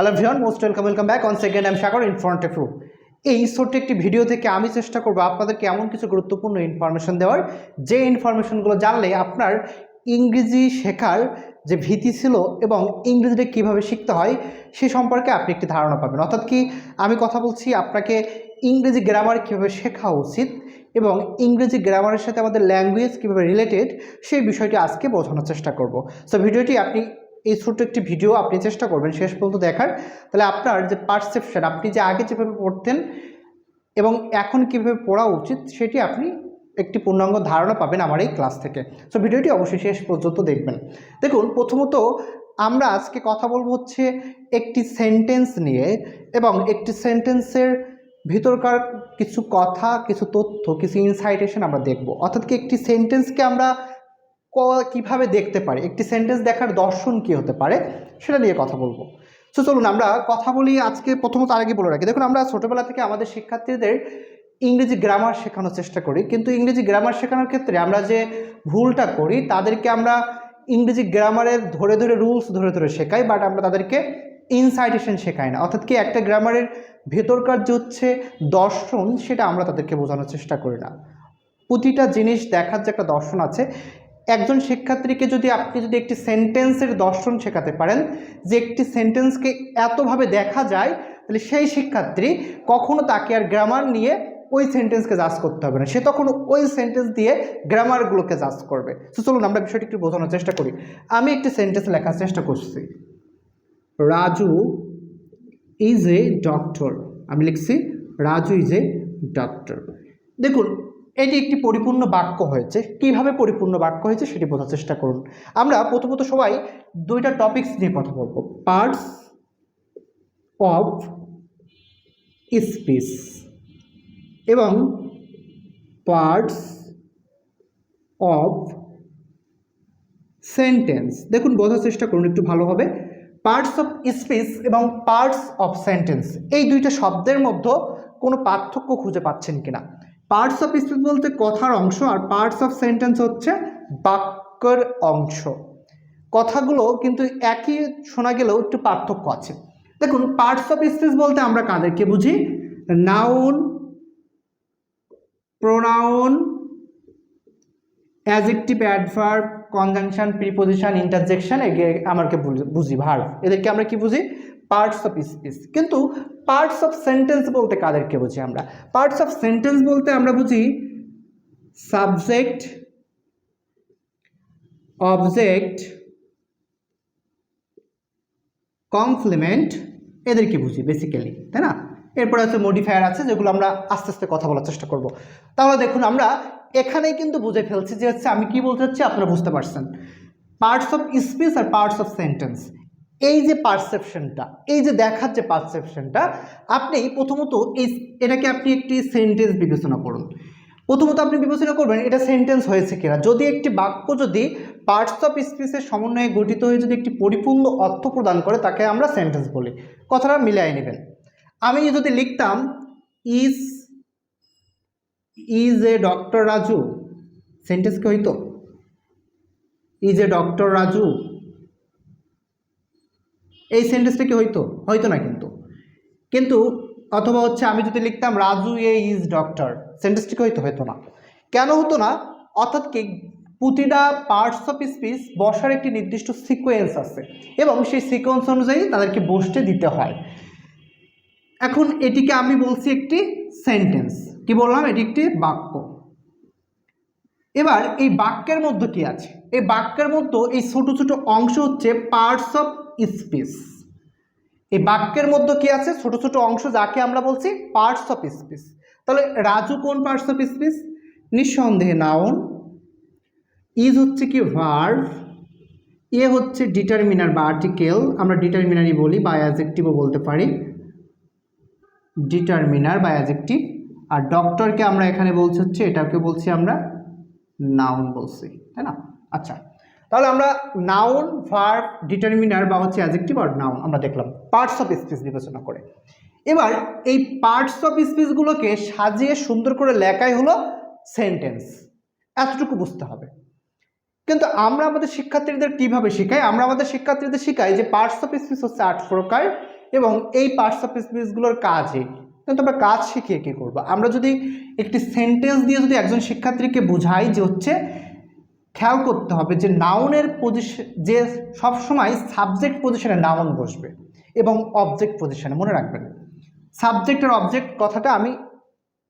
Hello ভিয়ন most welcome welcome back on second I'm Sagar in front of এই ছোট্ট একটি video থেকে আমি চেষ্টা করব আপনাদেরকে এমন কিছু গুরুত্বপূর্ণ ইনফরমেশন দেওয়ার। যে ইনফরমেশনগুলো জানলে আপনার ইংরেজি শেখার যে ভীতি ছিল এবং ইংরেজিটা কীভাবে শিখতে হয়, সে সম্পর্কে আপনি একটি ধারণা পাবেন। অর্থাৎ কি, আমি কথা বলছি আপনাকে ইংরেজি গ্রামার কীভাবে শেখা উচিত এবং ইংরেজি গ্রামারের সাথে আমাদের ল্যাঙ্গুয়েজ কীভাবে রিলেটেড সেই বিষয়টি আজকে বোঝানোর চেষ্টা করব। সো ভিডিওটি আপনি এই ছোট্ট একটি ভিডিও আপনি চেষ্টা করবেন শেষ পর্যন্ত দেখার। তাহলে আপনার যে পারসেপশন আপনি যে আগে যেভাবে পড়তেন এবং এখন কীভাবে পড়া উচিত, সেটি আপনি একটি পূর্ণাঙ্গ ধারণা পাবেন আমার এই ক্লাস থেকে। সো ভিডিওটি অবশ্যই শেষ পর্যন্ত দেখবেন। দেখুন, প্রথমত আমরা আজকে কথা বলব হচ্ছে একটি সেন্টেন্স নিয়ে এবং একটি সেন্টেন্সের ভিতরকার কিছু কথা, কিছু তথ্য, কিছু ইনসাইটেশন আমরা দেখব। অর্থাৎ কি একটি সেন্টেন্সকে আমরা কীভাবে দেখতে পারে? একটি সেন্টেন্স দেখার দর্শন কি হতে পারে? সেটা নিয়ে কথা বলব। তো চলুন আমরা কথা বলি আজকে প্রথমত আর আগে বলে রাখি। দেখুন, আমরা ছোটোবেলা থেকে আমাদের শিক্ষার্থীদের ইংরেজি গ্রামার শেখানোর চেষ্টা করি। কিন্তু ইংরেজি গ্রামার শেখানোর ক্ষেত্রে আমরা যে ভুলটা করি, তাদেরকে আমরা ইংরেজি গ্রামারের ধরে ধরে রুলস ধরে ধরে শেখাই বাট আমরা তাদেরকে ইনসাইটেশন শেখাই না। অর্থাৎ কি, একটা গ্রামারের ভেতরকার যে হচ্ছে দর্শন, সেটা আমরা তাদেরকে বোঝানোর চেষ্টা করি না। প্রতিটা জিনিস দেখার যে একটা দর্শন আছে একজন শিক্ষার্থীকে যদি আপনি যদি একটি সেন্টেন্সের দর্শন শেখাতে পারেন, যে একটি সেন্টেন্সকে এতভাবে দেখা যায়, তাহলে সেই শিক্ষার্থী কখনো তাকে আর গ্রামার নিয়ে ওই সেন্টেন্সকে জাজ করতে হবে না। সে তখন ওই সেন্টেন্স দিয়ে গ্রামারগুলোকে জাজ করবে। তো চলুন আমরা বিষয়টি একটু বোঝানোর চেষ্টা করি। আমি একটি সেন্টেন্স লেখার চেষ্টা করছি। রাজু ইজ এ ডক্টর আমি লিখছি, রাজু ইজ এ ডক্টর দেখুন এটি একটি পরিপূর্ণ বাক্য হয়েছে। কীভাবে পরিপূর্ণ বাক্য হয়েছে সেটি বোঝার চেষ্টা করুন। আমরা প্রথমত সবাই দুইটা টপিকস নিয়ে কথা বলব। পার্টস অফ স্পিচ এবং পার্টস অফ সেন্টেন্স দেখুন, বোঝার চেষ্টা করুন একটু ভালোভাবে। পার্টস অফ স্পিচ এবং পার্টস অফ সেন্টেন্স এই দুইটা শব্দের মধ্যে কোনো পার্থক্য খুঁজে পাচ্ছেন কিনা? পার্টস অফ স্পিচ বলতে কথার অংশ আর পার্টস অফ সেন্টেন্স হচ্ছে বাক্যের অংশ। কথাগুলো কিন্তু একই শোনা গেলেও একটু পার্থক্য আছে। দেখুন পার্টস অফ স্পিচ বলতে আমরা কাদেরকে বুঝি? Noun pronoun adjective adverb conjunction preposition interjection again আমাকে বুঝি- ভার্ব এদেরকে আমরা কি বুঝি? পার্টস অফ স্পিচ কিন্তু পার্টস অফ সেন্টেন্স বলতে কাদেরকে বুঝি আমরা? পার্টস অফ সেন্টেন্স বলতে আমরা বুঝি সাবজেক্ট অবজেক্ট কমপ্লিমেন্ট এদেরকে বুঝি বেসিক্যালি তাই না? এরপরে হচ্ছে মডিফায়ার আছে যেগুলো আমরা আস্তে আস্তে কথা বলার চেষ্টা করব। তাহলে দেখুন আমরা এখানেই কিন্তু বুঝে ফেলছি যে হচ্ছে আমি কি বলতে চাচ্ছি, আপনারা বুঝতে পারছেন। পার্টস অফ স্পিচ আর পার্টস অফ সেন্টেন্স এই যে পারসেপশনটা এই যে দেখার যে পারসেপশনটা আপনি প্রথমত এই এটাকে আপনি একটি সেন্টেন্স বিবেচনা করুন। প্রথমত আপনি বিবেচনা করবেন এটা সেন্টেন্স হয়েছে কিনা। যদি একটি বাক্য যদি পার্টস অফ স্পিচের সমন্বয়ে গঠিত হয়ে যদি একটি পরিপূর্ণ অর্থ প্রদান করে, তাকে আমরা সেন্টেন্স বলি। কথাটা মিলাই নেবেন। আমি যদি লিখতাম is is a doctor Raju? Sentence কি হইতো? Is a doctor Raju. এই সেন্টেন্সটা কি হইতো? হয়তো না কিন্তু। কিন্তু অথবা হচ্ছে আমি যদি লিখতাম, রাজু এ ইজ ডক্টর সেন্টেন্সটি কি হইতো? হয়তো না। কেন হতো না? অর্থাৎ কি প্রতিটা পার্টস অফ স্পিচ বসার একটি নির্দিষ্ট সিকোয়েন্স আছে এবং সেই সিকোয়েন্স অনুযায়ী তাদেরকে বসতে দিতে হয়। এখন এটিকে আমি বলছি একটি সেন্টেন্স কি বললাম? এটি একটি বাক্য। এবার এই বাক্যের মধ্যে কি আছে? এই বাক্যের মধ্যে এই ছোট ছোট অংশ হচ্ছে পার্টস অফ স্পিচ এই বাক্যের মধ্যে কি আছে? ছোট ছোট অংশ যাকে আমরা বলছি পার্টস অফ স্পিচ তাহলে রাজু কোন পার্টস অফ স্পিচ নিঃসন্দেহে নাউন ইজ হচ্ছে কি ভার্ভ এ হচ্ছে ডিটারমিনার বা আর্টিকেল আমরা ডিটারমিনারই বলি, বা অ্যাজেক্টিভও বলতে পারি। ডিটারমিনার বা অ্যাজেক্টিভ আর ডক্টরকে আমরা এখানে বলছি হচ্ছে এটাকে বলছি আমরা নাউন বলছি, তাই না? আচ্ছা তাহলে আমরা নাউন ভার্ব ডিটারমিনার বা হচ্ছে অ্যাজেক্টিভ আর নাউন আমরা দেখলাম পার্টস অফ স্পিচ বিবেচনা করে। এবার এই পার্টস অফ স্পিচগুলোকে সাজিয়ে সুন্দর করে লেখাই হলো সেন্টেন্স এতটুকু বুঝতে হবে। কিন্তু আমরা আমাদের শিক্ষার্থীদের কীভাবে শেখাই? আমরা আমাদের শিক্ষার্থীদের শেখাই যে পার্টস অফ স্পিচ হচ্ছে আট প্রকার এবং এই পার্টস অফ স্পিচগুলোর কাজে। কিন্তু আমরা কাজ শিখিয়ে কী করব? আমরা যদি একটি সেন্টেন্স দিয়ে যদি একজন শিক্ষার্থীকে বোঝাই যে হচ্ছে খেয়াল করতে হবে যে নাউনের পজিশন যে সবসময় সাবজেক্ট পজিশনে নাউন বসবে এবং অবজেক্ট পজিশনে মনে রাখবেন। সাবজেক্ট আর অবজেক্ট কথাটা আমি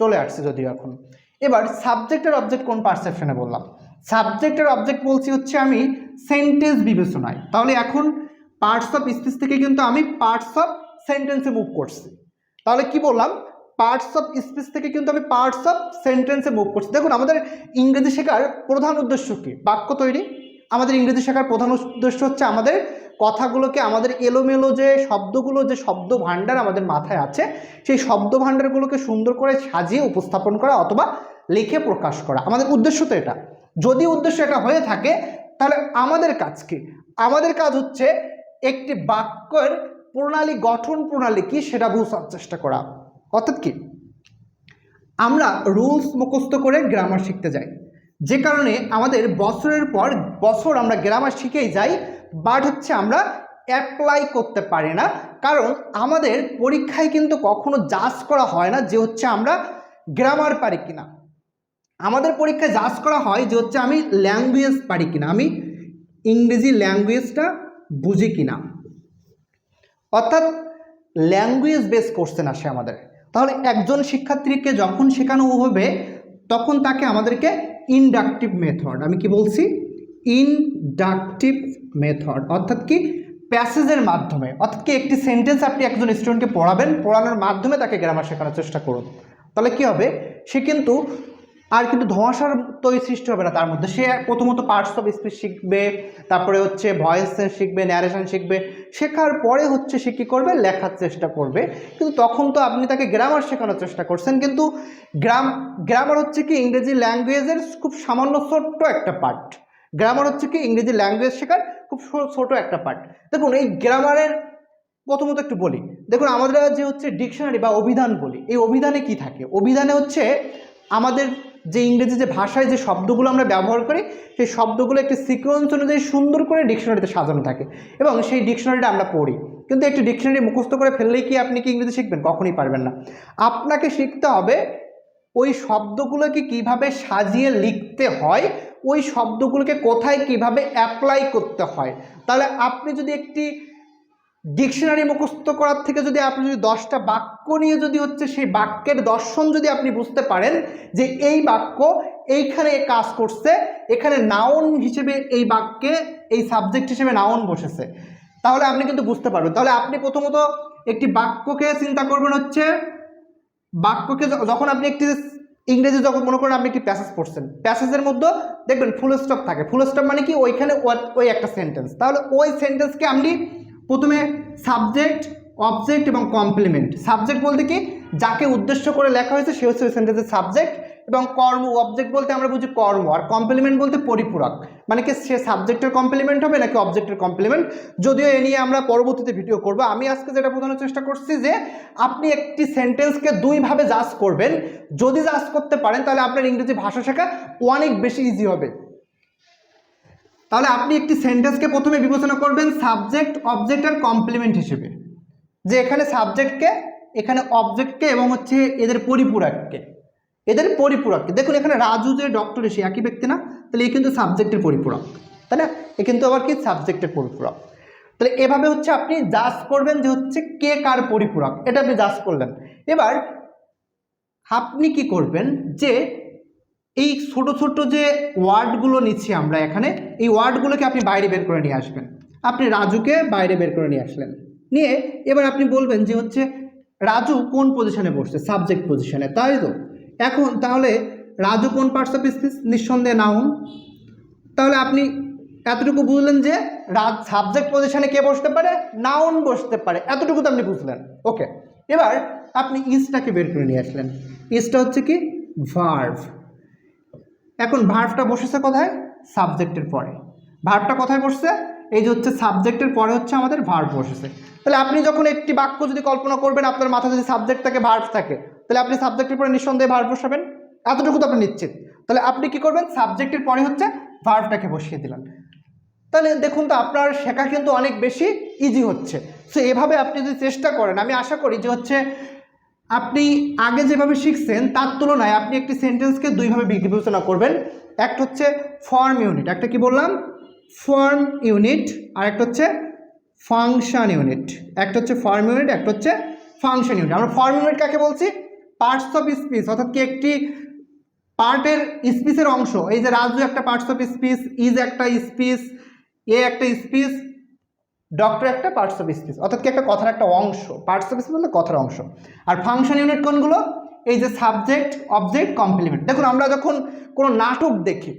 চলে আসছি যদিও এখন। এবার সাবজেক্টের অবজেক্ট কোন পারসেপশনে বললাম? সাবজেক্টের অবজেক্ট বলছি হচ্ছে আমি সেন্টেন্স বিবেচনায়। তাহলে এখন পার্টস অফ স্পিচ থেকে কিন্তু আমি পার্টস অফ সেন্টেন্সে মুভ করছি। তাহলে কি বললাম? পার্টস অফ স্পিচ থেকে কিন্তু আমি পার্টস অফ সেন্টেন্সে মুভ করছি। দেখুন, আমাদের ইংরেজি শেখার প্রধান উদ্দেশ্য কী? বাক্য তৈরি। আমাদের ইংরেজি শেখার প্রধান উদ্দেশ্য হচ্ছে আমাদের কথাগুলোকে, আমাদের এলোমেলো যে শব্দগুলো, যে শব্দ ভাণ্ডার আমাদের মাথায় আছে, সেই শব্দ ভাণ্ডারগুলোকে সুন্দর করে সাজিয়ে উপস্থাপন করা অথবা লিখে প্রকাশ করা। আমাদের উদ্দেশ্য তো এটা। যদি উদ্দেশ্য এটা হয়ে থাকে, তাহলে আমাদের কাজ কি? আমাদের কাজ হচ্ছে একটি বাক্যের প্রণালী, গঠন প্রণালী কি সেটা বোঝার চেষ্টা করা। অর্থাৎ কি? আমরা রুলস মুখস্থ করে গ্রামার শিখতে যাই। যে কারণে আমাদের বছরের পর বছর আমরা গ্রামার শিখেই যাই বাট হচ্ছে আমরা অ্যাপ্লাই করতে পারি না, কারণ আমাদের পরীক্ষায় কিন্তু কখনো জাজ করা হয় না যে হচ্ছে আমরা গ্রামার পারি কিনা। আমাদের পরীক্ষায় জাজ করা হয় যে হচ্ছে আমি ল্যাঙ্গুয়েজ পারি কিনা, আমি ইংরেজি ল্যাঙ্গুয়েজটা বুঝি কিনা। অর্থাৎ ল্যাঙ্গুয়েজ বেস কোশ্চেন আসে আমাদের। তাহলে একজন শিক্ষার্থীকে যখন শেখানো হবে, তখন তাকে আমাদেরকে ইনডাকটিভ মেথড আমি কি বলছি? ইনডাকটিভ মেথড অর্থাৎ কি? প্যাসেজের মাধ্যমে, অর্থাৎ কি একটি সেন্টেন্স আপনি একজন স্টুডেন্টকে পড়াবেন, পড়ানোর মাধ্যমে তাকে গ্রামার শেখানোর চেষ্টা করুন। তাহলে কি হবে? সে কিন্তু আর কিন্তু ধোঁয়াশার তৈরি সৃষ্টি হবে না তার মধ্যে। সে প্রথমত পার্টস অফ স্পিচ শিখবে, তারপরে হচ্ছে ভয়েস শিখবে ন্যারেশন শিখবে, শেখার পরে হচ্ছে সে কী করবে? লেখার চেষ্টা করবে। কিন্তু তখন তো আপনি তাকে গ্রামার শেখানোর চেষ্টা করছেন। কিন্তু গ্রাম গ্রামার হচ্ছে কি ইংরেজি ল্যাঙ্গুয়েজের খুব সামান্য ছোট্ট একটা পার্ট গ্রামার হচ্ছে কি ইংরেজি ল্যাঙ্গুয়েজ শেখার খুব ছোট একটা পার্ট দেখুন, এই গ্রামারের প্রথমত একটু বলি। দেখুন, আমাদের যে হচ্ছে ডিকশনারি বা অভিধান বলি, এই অভিধানে কি থাকে? অভিধানে হচ্ছে আমাদের যে ইংরেজি যে ভাষায় যে শব্দগুলো আমরা ব্যবহার করি, সেই শব্দগুলো একটি সিকোয়েন্স অনুযায়ী সুন্দর করে ডিকশনারিতে সাজানো থাকে এবং সেই ডিকশনারিটা আমরা পড়ি। কিন্তু একটি ডিকশনারি মুখস্থ করে ফেললেই কি আপনি কি ইংরেজি শিখবেন? কখনই পারবেন না। আপনাকে শিখতে হবে ওই শব্দগুলোকে কীভাবে সাজিয়ে লিখতে হয়, ওই শব্দগুলোকে কোথায় কীভাবে অ্যাপ্লাই করতে হয়। তাহলে আপনি যদি একটি ডিকশনারি মুখস্থ করার থেকে যদি আপনি যদি দশটা বাক্য নিয়ে যদি হচ্ছে সেই বাক্যের দর্শন যদি আপনি বুঝতে পারেন যে এই বাক্য এইখানে কাজ করছে, এখানে নাউন হিসেবে এই বাক্যে এই সাবজেক্ট হিসেবে নাউন বসেছে, তাহলে আপনি কিন্তু বুঝতে পারবেন। তাহলে আপনি প্রথমত একটি বাক্যকে চিন্তা করবেন হচ্ছে, বাক্যকে যখন আপনি একটি ইংরেজি যখন মনে করেন আপনি একটি প্যাসেজ পড়ছেন প্যাসেজের মধ্যে দেখবেন ফুল স্টপ থাকে। ফুল স্টপ মানে কি? ওইখানে ওই একটা সেন্টেন্স তাহলে ওই সেন্টেন্সকে আপনি প্রথমে সাবজেক্ট অবজেক্ট এবং কমপ্লিমেন্ট সাবজেক্ট বলতে কি? যাকে উদ্দেশ্য করে লেখা হয়েছে, সে হচ্ছে সেন্টেন্সের সাবজেক্ট এবং কর্ম অবজেক্ট বলতে আমরা বুঝি কর্ম, আর কমপ্লিমেন্ট বলতে পরিপূরক। মানে কি, সে সাবজেক্টের কমপ্লিমেন্ট হবে নাকি অবজেক্টের কমপ্লিমেন্ট যদিও এ নিয়ে আমরা পরবর্তীতে ভিডিও করব। আমি আজকে যেটা বোঝানোর চেষ্টা করছি যে, আপনি একটি সেন্টেন্সকে দুইভাবে জাজ করবেন। যদি জাজ করতে পারেন, তাহলে আপনার ইংরেজি ভাষা শেখা অনেক বেশি ইজি হবে। তাহলে আপনি একটি সেন্টেন্সকে প্রথমে বিবেচনা করবেন সাবজেক্ট অবজেক্ট আর কমপ্লিমেন্ট হিসেবে। যে এখানে সাবজেক্টকে, এখানে অবজেক্টকে এবং হচ্ছে এদের পরিপূরককে। এদের পরিপূরককে। দেখুন, এখানে রাজু যে ডক্টর এসে একই ব্যক্তি না? তাহলে এ কিন্তু সাবজেক্টের পরিপূরক। তাই না? এ কিন্তু আবার কি? সাবজেক্টের পরিপূরক। তাহলে এভাবে হচ্ছে আপনি জাজ করবেন যে হচ্ছে কে কার পরিপূরক। এটা আপনি জাজ করলেন। এবার আপনি কি করবেন যে এই ছোট ছোট যে ওয়ার্ডগুলো নিচ্ছি আমরা এখানে, এই ওয়ার্ডগুলোকে আপনি বাইরে বের করে নিয়ে আসবেন। আপনি রাজুকে বাইরে বের করে নিয়ে আসলেন। নিয়ে এবার আপনি বলবেন যে হচ্ছে, রাজু কোন পজিশনে বসছে? সাবজেক্ট পজিশনে তাই তো? এখন তাহলে রাজু কোন পার্টস অফ স্পিচ নিঃসন্দেহে নাউন তাহলে আপনি এতটুকু বুঝলেন যে রাজ সাবজেক্ট পজিশনে কে বসতে পারে? নাউন বসতে পারে। এতটুকু তো আপনি বুঝলেন। ওকে এবার আপনি ইজটাকে বের করে নিয়ে আসলেন। ইজটা হচ্ছে কি? ভার্ভ এখন ভার্ভটা বসেছে কোথায়? সাবজেক্টের পরে। ভার্ভটা কোথায় বসছে? এই যে হচ্ছে সাবজেক্টের পরে হচ্ছে আমাদের ভার্ভ বসেছে। তাহলে আপনি যখন একটি বাক্য যদি কল্পনা করবেন, আপনার মাথায় যদি সাবজেক্ট থাকে ভার্ভ থাকে, তাহলে আপনি সাবজেক্টের পরে নিঃসন্দেহে ভার্ভ বসাবেন? এতটুকু তো আপনি নিশ্চিত। তাহলে আপনি কি করবেন? সাবজেক্টের পরে হচ্ছে ভার্ভটাকে বসিয়ে দিলেন। তাহলে দেখুন তো, আপনার শেখা কিন্তু অনেক বেশি ইজি হচ্ছে। সো এভাবে আপনি যদি চেষ্টা করেন, আমি আশা করি যে হচ্ছে আপনি আগে যেভাবে শিখছেন, তার তুলনায় আপনি একটি সেন্টেন্সকে দুইভাবে বিবেচনা করবেন। একটা হচ্ছে ফর্ম ইউনিট একটা কি বললাম? ফর্ম ইউনিট আর একটা হচ্ছে ফাংশন ইউনিট একটা হচ্ছে ফর্ম ইউনিট একটা হচ্ছে ফাংশন ইউনিট আমরা ফর্ম ইউনিট কাকে বলছি? পার্টস অফ স্পিচ অর্থাৎ কি একটি পার্টের স্পিচের অংশ। এই যে রাজু একটা পার্টস অফ স্পিচ ইজ একটা স্পিচ এ একটা স্পিচ ডক্টর একটা পার্টস অফ স্পিচ অর্থাৎ কি একটা কথার একটা অংশ পার্টস অফ স্পিচ মানে কথার অংশ। আর ফাংশন ইউনিট কোনগুলো? এই যে সাবজেক্ট অবজেক্ট কমপ্লিমেন্ট দেখুন, আমরা যখন কোনো নাটক দেখি,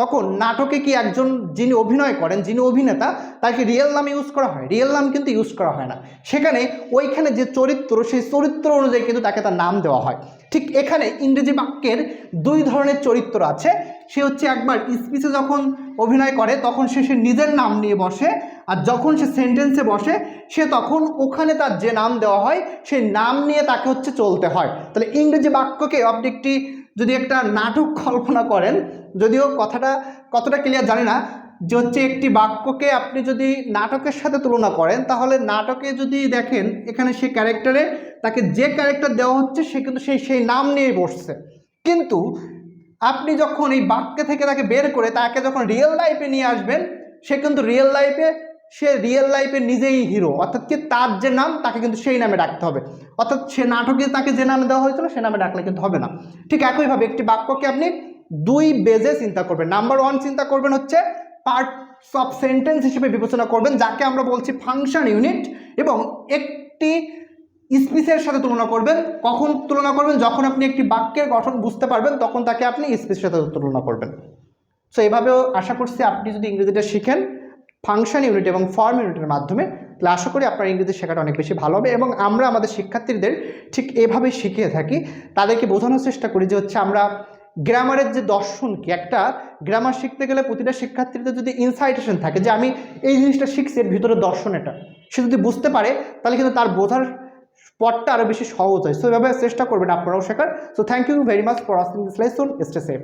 তখন নাটকে কি একজন যিনি অভিনয় করেন, যিনি অভিনেতা, তাকে রিয়েল নাম ইউজ করা হয়। রিয়েল নাম কিন্তু ইউজ করা হয় না। সেখানে ওইখানে যে চরিত্র, সেই চরিত্র অনুযায়ী কিন্তু তাকে তার নাম দেওয়া হয়। ঠিক এখানে ইংরেজি বাক্যের দুই ধরনের চরিত্র আছে। সে হচ্ছে একবার স্পিচে যখন অভিনয় করে, তখন সে সে নিজের নাম নিয়ে বসে আর যখন সে সেন্টেন্সে বসে, সে তখন ওখানে তার যে নাম দেওয়া হয়, সেই নাম নিয়ে তাকে হচ্ছে চলতে হয়। তাহলে ইংরেজি বাক্যকে আপনি একটি যদি একটা নাটক কল্পনা করেন, যদিও কথাটা কতটা ক্লিয়ার জানি না, যে হচ্ছে একটি বাক্যকে আপনি যদি নাটকের সাথে তুলনা করেন, তাহলে নাটকে যদি দেখেন, এখানে সে ক্যারেক্টারে তাকে যে ক্যারেক্টার দেওয়া হচ্ছে, সে কিন্তু সেই সেই নাম নিয়ে বসছে। কিন্তু আপনি যখন এই বাক্য থেকে তাকে বের করে তাকে যখন রিয়েল লাইফে নিয়ে আসবেন, সে কিন্তু রিয়েল লাইফে সে রিয়েল লাইফে নিজেই হিরো অর্থাৎ কি তার যে নাম, তাকে কিন্তু সেই নামে ডাকতে হবে। অর্থাৎ সে নাটকে তাকে যে নামে দেওয়া হয়েছিল, সে নামে ডাকলে কিন্তু হবে না। ঠিক একইভাবে একটি বাক্যকে আপনি দুই বেজে চিন্তা করবেন। নাম্বার ওয়ান চিন্তা করবেন হচ্ছে পার্টস অফ সেন্টেন্স হিসেবে বিবেচনা করবেন, যাকে আমরা বলছি ফাংশন ইউনিট এবং একটি স্পিচের সাথে তুলনা করবেন। কখন তুলনা করবেন? যখন আপনি একটি বাক্যের গঠন বুঝতে পারবেন, তখন তাকে আপনি স্পিচের সাথে তুলনা করবেন। সো এভাবেও আশা করছি আপনি যদি ইংরেজিটা শিখেন ফাংশন ইউনিট এবং ফর্ম ইউনিটের মাধ্যমে। তাহলে আশা করি আপনার ইংরেজি শেখাটা অনেক বেশি ভালো হবে এবং আমরা আমাদের শিক্ষার্থীদের ঠিক এভাবে শিখিয়ে থাকি। তাদেরকে বোঝানোর চেষ্টা করি যে হচ্ছে আমরা গ্রামারের যে দর্শন কি, একটা গ্রামার শিখতে গেলে প্রতিটা শিক্ষার্থীদের যদি ইনসাইটেশন থাকে যে আমি এই জিনিসটা শিখছি, এর ভিতরে দর্শন এটা। সে যদি বুঝতে পারে, তাহলে কিন্তু তার বোঝার পথটা আরও বেশি সহজ হয়। সো এভাবে চেষ্টা করবেন আপনারাও শেখার। So thank you very much for watching this lesson stay safe